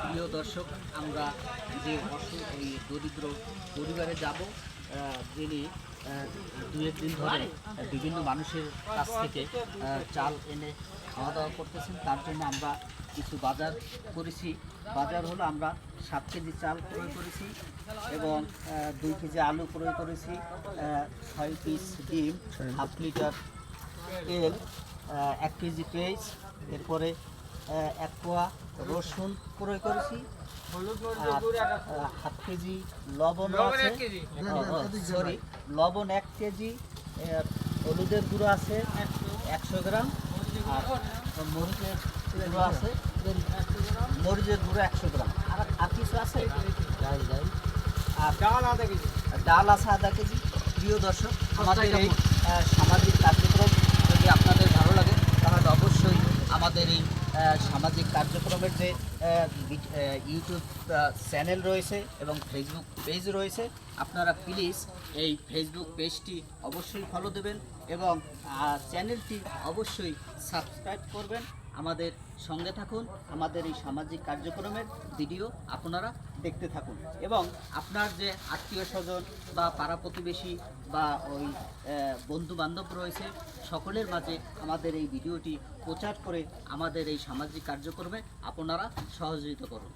প্রিয় দর্শক আমরা যে অসু ওই দরিদ্র পরিবারে যাব যিনি দু একদিন ধরে বিভিন্ন মানুষের কাছ থেকে চাল এনে খাওয়া দাওয়া করতেছেন তার জন্য আমরা কিছু বাজার করেছি। বাজার হলো আমরা সাত কেজি চাল ক্রয় করেছি এবং দুই কেজি আলু ক্রয় করেছি ছয় পিস ডিম হাফ লিটার তেল এক কেজি পেঁয়াজ এরপরে এক পোয়া রসুন ক্রয় করেছি। আর, হাফ কেজি লবণ আছে। সরি লবণ এক কেজি হলুদের গুঁড়ো আছে একশো। গ্রাম। আর মরিচের গুঁড়ো আছে। মরিচের গুঁড়ো একশো গ্রাম। আর আর কিছু আছে? আর ডাল আছে আধা কেজি। প্রিয় দর্শক আমাদের এই সামাজিক কার্যক্রম যদি আপনাদের ভালো লাগে তাহলে অবশ্যই আমাদের এই সামাজিক কার্যক্রমের যে ইউটিউব চ্যানেল রয়েছে এবং ফেসবুক পেজ রয়েছে, আপনারা প্লিজ এই ফেসবুক পেজটি অবশ্যই ফলো দেবেন এবং চ্যানেলটি অবশ্যই সাবস্ক্রাইব করবেন। আমাদের সঙ্গে থাকুন, আমাদের এই সামাজিক কার্যক্রমের ভিডিও আপনারা দেখতে থাকুন। এবং আপনার যে আত্মীয় স্বজন বা পাড়া প্রতিবেশী বা ওই বন্ধু বান্ধব রয়েছে, সকলের মাঝে আমাদের এই ভিডিওটি প্রচার করে আমাদের এই সামাজিক কার্যক্রমে আপনারা সহযোগিতা করুন।